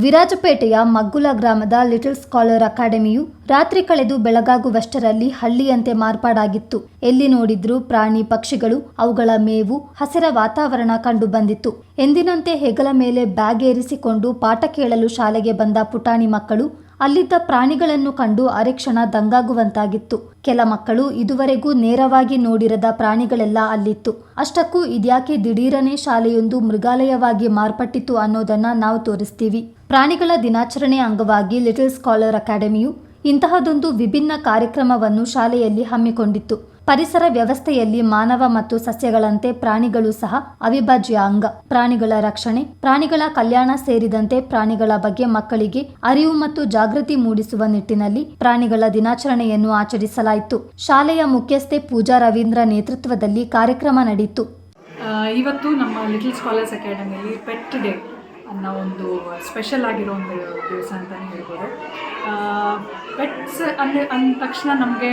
ವಿರಾಜಪೇಟೆಯ ಮಗ್ಗುಲ ಗ್ರಾಮದ little scholar ಅಕಾಡೆಮಿಯು ರಾತ್ರಿ ಕಳೆದು ಬೆಳಗಾಗುವಷ್ಟರಲ್ಲಿ ಹಳ್ಳಿಯಂತೆ ಮಾರ್ಪಾಡಾಗಿತ್ತು. ಎಲ್ಲಿ ನೋಡಿದ್ರೂ ಪ್ರಾಣಿ ಪಕ್ಷಿಗಳು, ಅವುಗಳ ಮೇವು, ಹಸಿರ ವಾತಾವರಣ ಕಂಡುಬಂದಿತ್ತು ಎಂದಿನಂತೆ ಹೆಗಲ ಮೇಲೆ ಬ್ಯಾಗ್ ಏರಿಸಿಕೊಂಡು ಪಾಠ ಕೇಳಲು ಶಾಲೆಗೆ ಬಂದ ಪುಟಾಣಿ ಮಕ್ಕಳು, ಅಲ್ಲಿದ್ದ ಪ್ರಾಣಿಗಳನ್ನು ಕಂಡು ಅರೆಕ್ಷಣ ದಂಗಾಗುವಂತಾಗಿತ್ತು. ಕೆಲ ಮಕ್ಕಳು ಇದುವರೆಗೂ ನೇರವಾಗಿ ನೋಡಿರದ ಪ್ರಾಣಿಗಳೆಲ್ಲ ಅಲ್ಲಿತ್ತು. ಅಷ್ಟಕ್ಕೂ ಇದ್ಯಾಕೆ ದಿಢೀರನೇ ಶಾಲೆಯೊಂದು ಮೃಗಾಲಯವಾಗಿ ಮಾರ್ಪಟ್ಟಿತು ಅನ್ನೋದನ್ನ ನಾವು ತೋರಿಸ್ತೀವಿ. ಪ್ರಾಣಿಗಳ ದಿನಾಚರಣೆ ಅಂಗವಾಗಿ ಲಿಟಲ್ ಸ್ಕಾಲರ್ ಅಕಾಡೆಮಿಯು ಇಂತಹದೊಂದು ವಿಭಿನ್ನ ಕಾರ್ಯಕ್ರಮವನ್ನು ಶಾಲೆಯಲ್ಲಿ ಹಮ್ಮಿಕೊಂಡಿತ್ತು. ಪರಿಸರ ವ್ಯವಸ್ಥೆಯಲ್ಲಿ ಮಾನವ ಮತ್ತು ಸಸ್ಯಗಳಂತೆ ಪ್ರಾಣಿಗಳು ಸಹ ಅವಿಭಾಜ್ಯ ಅಂಗ. ಪ್ರಾಣಿಗಳ ರಕ್ಷಣೆ, ಪ್ರಾಣಿಗಳ ಕಲ್ಯಾಣ ಸೇರಿದಂತೆ ಪ್ರಾಣಿಗಳ ಬಗ್ಗೆ ಮಕ್ಕಳಿಗೆ ಅರಿವು ಮತ್ತು ಜಾಗೃತಿ ಮೂಡಿಸುವ ನಿಟ್ಟಿನಲ್ಲಿ ಪ್ರಾಣಿಗಳ ದಿನಾಚರಣೆಯನ್ನು ಆಚರಿಸಲಾಯಿತು. ಶಾಲೆಯ ಮುಖ್ಯಸ್ಥೆ ಪೂಜಾ ರವೀಂದ್ರ ನೇತೃತ್ವದಲ್ಲಿ ಕಾರ್ಯಕ್ರಮ ನಡೆಯಿತು ಇವತ್ತು ನಮ್ಮ ಲಿಟಲ್ ಸ್ಕಾಲರ್ಸ್ ಅಕಾಡೆಮಿಯಲ್ಲಿ ಪೆಟ್ ಡೇ ಅನ್ನೋ ಒಂದು ಸ್ಪೆಷಲ್ ಆಗಿರೋ ಒಂದು ದಿವಸ ಅಂತಲೇ ಹೇಳ್ಬೋದು. ಪೆಟ್ಸ್ ಅಂದರೆ ಅಂದ ತಕ್ಷಣ ನಮಗೆ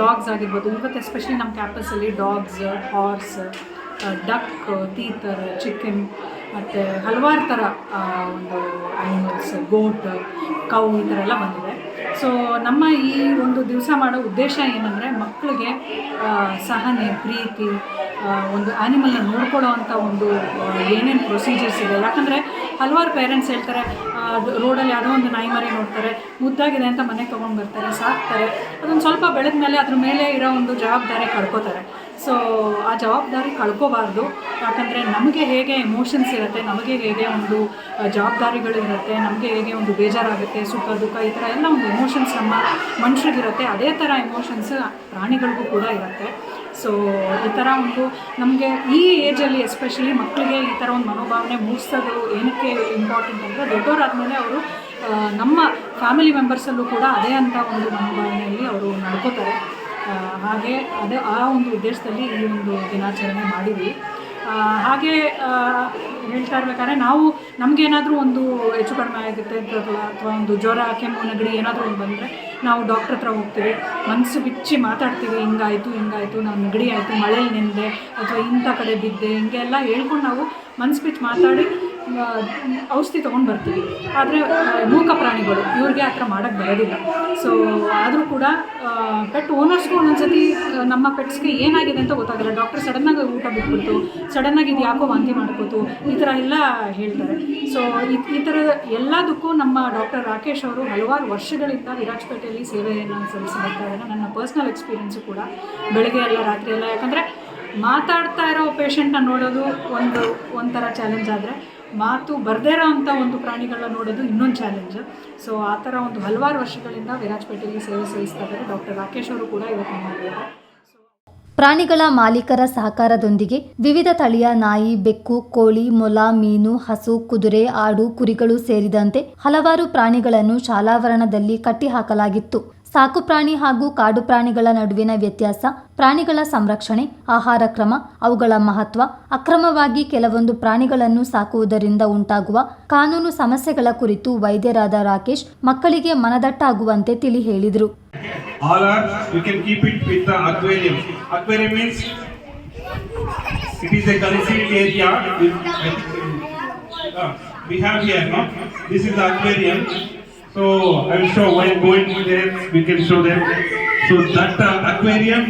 ಡಾಗ್ಸ್ ಆಗಿರ್ಬೋದು, ಇವತ್ತು ಎಸ್ಪೆಷಲಿ ನಮ್ಮ ಕ್ಯಾಂಪಸ್ಸಲ್ಲಿ ಡಾಗ್ಸ್ ಹಾರ್ಸ್ ಡಕ್ ತೀತರ್ ಚಿಕನ್ ಮತ್ತು ಹಲವಾರು ಥರ ಒಂದು ಆ್ಯನಿಮಲ್ಸ್ ಗೋಟ್ ಕೌ ಈ ಥರ ಎಲ್ಲ ಬಂದಿದೆ. ಸೊ ನಮ್ಮ ಈ ಒಂದು ದಿವಸ ಮಾಡೋ ಉದ್ದೇಶ ಏನಂದರೆ ಮಕ್ಕಳಿಗೆ ಸಹನೆ, ಪ್ರೀತಿ ಒಂದು ಆ್ಯನಿಮಲ್ನ ನೋಡ್ಕೊಳ್ಳೋ ಅಂಥ ಒಂದು ಏನೇನು ಪ್ರೊಸೀಜರ್ಸ್ ಇದೆ. ಯಾಕಂದರೆ ಹಲವಾರು ಪೇರೆಂಟ್ಸ್ ಹೇಳ್ತಾರೆ ರೋಡಲ್ಲಿ ಯಾವುದೋ ಒಂದು ನಾಯಿ ಮರಿ ನೋಡ್ತಾರೆ, ಮುದ್ದಾಗಿದೆ ಅಂತ ಮನೆಗೆ ತೊಗೊಂಡು ಬರ್ತಾರೆ, ಸಾಕ್ತಾರೆ. ಅದೊಂದು ಸ್ವಲ್ಪ ಬೆಳೆದ ಮೇಲೆ ಅದ್ರ ಮೇಲೆ ಇರೋ ಒಂದು ಜವಾಬ್ದಾರಿ ಕಳ್ಕೊತಾರೆ. ಸೊ ಆ ಜವಾಬ್ದಾರಿ ಕಳ್ಕೋಬಾರ್ದು. ಯಾಕಂದರೆ ನಮಗೆ ಹೇಗೆ ಎಮೋಷನ್ಸ್ ಇರುತ್ತೆ, ನಮಗೆ ಹೇಗೆ ಒಂದು ಜವಾಬ್ದಾರಿಗಳು ಇರುತ್ತೆ, ನಮಗೆ ಹೇಗೆ ಒಂದು ಬೇಜಾರಾಗುತ್ತೆ, ಸುಖ, ದುಃಖ, ಈ ಥರ ಎಲ್ಲ ಒಂದು ಎಮೋಷನ್ಸ್ ನಮ್ಮ ಮನುಷ್ಯರಿಗಿರುತ್ತೆ ಅದೇ ಥರ ಎಮೋಷನ್ಸ್ ಪ್ರಾಣಿಗಳಿಗೂ ಕೂಡ ಇರುತ್ತೆ. ಸೊ ಈ ಥರ ಒಂದು ನಮಗೆ ಈ ಏಜಲ್ಲಿ ಎಸ್ಪೆಷಲಿ ಮಕ್ಕಳಿಗೆ ಈ ಥರ ಒಂದು ಮನೋಭಾವನೆ ಮೂಡಿಸೋದು ಏನಕ್ಕೆ ಇಂಪಾರ್ಟೆಂಟ್ ಅಂದರೆ ದೊಡ್ಡವರಾದಮೇಲೆ ಅವರು ನಮ್ಮ ಫ್ಯಾಮಿಲಿ ಮೆಂಬರ್ಸಲ್ಲೂ ಕೂಡ ಅದೇ ಅಂತ ಒಂದು ಮನೋಭಾವನೆಯಲ್ಲಿ ಅವರು ನಡ್ಕೋತಾರೆ. ಹಾಗೆ ಅದೇ ಆ ಒಂದು ಉದ್ದೇಶದಲ್ಲಿ ಈ ಒಂದು ದಿನಾಚರಣೆ ಮಾಡಿದ್ವಿ. ಹಾಗೆ ಹೇಳ್ತಾ ಇರ್ಬೇಕಾದ್ರೆ ನಾವು ನಮಗೇನಾದರೂ ಒಂದು ಹೆಚ್ಚು ಕಡಿಮೆ ಆಗುತ್ತೆ ಅಥವಾ ಅಥವಾ ಒಂದು ಜ್ವರ, ಕೆಮ್ಮು, ನೆಗಡಿ ಏನಾದರೂ ಒಂದು ಬಂದರೆ ನಾವು ಡಾಕ್ಟ್ರ್ ಹತ್ರ ಹೋಗ್ತೀವಿ. ಮನಸ್ಸು ಬಿಚ್ಚಿ ಮಾತಾಡ್ತೀವಿ. ಹಿಂಗಾಯಿತು ಹಿಂಗಾಯಿತು, ನಾನು ನೆಗಡಿ ಆಯಿತು ಮಳೆಯಲ್ಲಿ ನೆಂದೆ, ಅಥವಾ ಇಂಥ ಕಡೆ ಬಿದ್ದೆ, ಹಿಂಗೆಲ್ಲ ಹೇಳ್ಕೊಂಡು ನಾವು ಮನಸ್ಸು ಬಿಚ್ಚಿ ಮಾತಾಡಿ ಔಷಧಿ ತೊಗೊಂಡು ಬರ್ತೀವಿ. ಆದರೆ ಮೂಕ ಪ್ರಾಣಿಗಳು, ಇವ್ರಿಗೆ ಆ ಥರ ಮಾಡೋಕ್ಕೆ ಬರೋದಿಲ್ಲ. ಸೊ ಆದರೂ ಕೂಡ ಪೆಟ್ ಓನರ್ಸ್ಗೂ ಒಂದೊಂದ್ಸತಿ ನಮ್ಮ ಪೆಟ್ಸ್ಗೆ ಏನಾಗಿದೆ ಅಂತ ಗೊತ್ತಾಗಲ್ಲ. ಡಾಕ್ಟರ್ ಸಡನ್ನಾಗಿ ಊಟ ಬಿಟ್ಬಿಡ್ತು ಸಡನ್ನಾಗಿ ಇದು ಯಾಕೋ ವಾಂತಿ ಮಾಡ್ಕೋತು, ಈ ಥರ ಎಲ್ಲ ಹೇಳ್ತಾರೆ. ಸೊ ಈ ಥರ ಎಲ್ಲದಕ್ಕೂ ನಮ್ಮ ಡಾಕ್ಟರ್ ರಾಕೇಶ್ ಅವರು ಹಲವಾರು ವರ್ಷಗಳಿಂದ ವಿರಾಜಪೇಟೆಯಲ್ಲಿ ಸೇವೆಯನ್ನು ಸಲ್ಲಿಸಿ ಬರ್ತಾ ನನ್ನ ಪರ್ಸ್ನಲ್ ಎಕ್ಸ್ಪೀರಿಯೆನ್ಸು ಕೂಡ ಬೆಳಗ್ಗೆ ಎಲ್ಲ ರಾತ್ರಿ ಎಲ್ಲ. ಯಾಕಂದರೆ, ಮಾತಾಡ್ತಾ ಇರೋ ಪೇಷಂಟ್ನ ನೋಡೋದು ಒಂದು, ಒಂಥರ ಚಾಲೆಂಜ್ ಆದರೆ ಮಾತು ಬರ್ದೇ ಇರೋ ಅಂಥ ಒಂದು ಪ್ರಾಣಿಗಳನ್ನ ನೋಡೋದು ಇನ್ನೊಂದು ಚಾಲೆಂಜ್ ಸೊ ಆ ಥರ ಒಂದು ಹಲವಾರು ವರ್ಷಗಳಿಂದ ವಿರಾಜಪೇಟೆಯಲ್ಲಿ ಸೇವೆ ಸಲ್ಲಿಸ್ತಾ ಇದ್ದಾರೆ ಡಾಕ್ಟರ್ ರಾಕೇಶ್ ಅವರು ಕೂಡ ಇವತ್ತು ಮಾಡಿದ್ದಾರೆ ಪ್ರಾಣಿಗಳ ಮಾಲೀಕರ ಸಹಕಾರದೊಂದಿಗೆ ವಿವಿಧ ತಳಿಯ ನಾಯಿ, ಬೆಕ್ಕು, ಕೋಳಿ, ಮೊಲ, ಮೀನು, ಹಸು, ಕುದುರೆ, ಆಡು, ಕುರಿಗಳು ಸೇರಿದಂತೆ ಹಲವಾರು ಪ್ರಾಣಿಗಳನ್ನು ಶಾಲಾವರಣದಲ್ಲಿ ಕಟ್ಟಿಹಾಕಲಾಗಿತ್ತು. ಸಾಕು ಪ್ರಾಣಿ ಹಾಗೂ ಕಾಡು ಪ್ರಾಣಿಗಳ ನಡುವಿನ ವ್ಯತ್ಯಾಸ, ಪ್ರಾಣಿಗಳ ಸಂರಕ್ಷಣೆ, ಆಹಾರ ಕ್ರಮ, ಅವುಗಳ ಮಹತ್ವ, ಅಕ್ರಮವಾಗಿ ಕೆಲವೊಂದು ಪ್ರಾಣಿಗಳನ್ನು ಸಾಕುವುದರಿಂದ ಉಂಟಾಗುವ ಕಾನೂನು ಸಮಸ್ಯೆಗಳ ಕುರಿತು ವೈದ್ಯರಾದ ರಾಕೇಶ್ ಮಕ್ಕಳಿಗೆ ಮನದಟ್ಟಾಗುವಂತೆ ತಿಳಿ ಹೇಳಿದರು. We have here, no? This is the aquarium. So i will show while going there we can show them so that uh, aquarium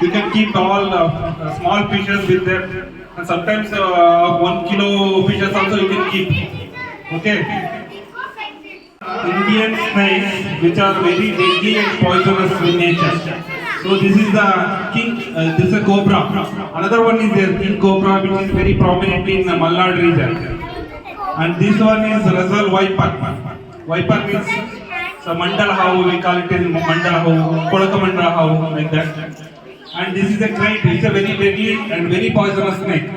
you can keep all uh, small fishes with them and sometimes uh, one kilo fishes also you can keep okay Indian snakes which are very deadly and poisonous in nature. So this is the king, uh, this is a cobra. Another one is there, king cobra which is very prominent in the Malnad region. And this one is Razal viper. Viper means so mandala how we call it in mandala how, Kolaka mandala how like that. And this is a crate, it's a very deadly and very poisonous snake.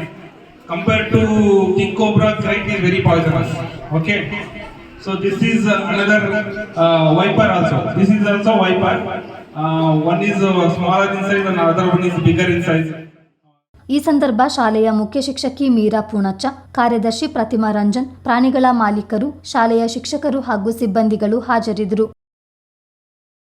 Compared to king cobra, crate is very poisonous. Okay. So this is uh, another uh, viper also. This is also viper. Uh, one is uh, smaller in size and another one is bigger in size. ಈ ಸಂದರ್ಭ ಶಾಲೆಯ ಮುಖ್ಯ ಶಿಕ್ಷಕಿ ಮೀರಾ ಪೂಣಚ್ಚ, ಕಾರ್ಯದರ್ಶಿ ಪ್ರತಿಮಾ ರಂಜನ್, ಪ್ರಾಣಿಗಳ ಮಾಲೀಕರು, ಶಾಲೆಯ ಶಿಕ್ಷಕರು ಹಾಗೂ ಸಿಬ್ಬಂದಿಗಳು ಹಾಜರಿದ್ದರು.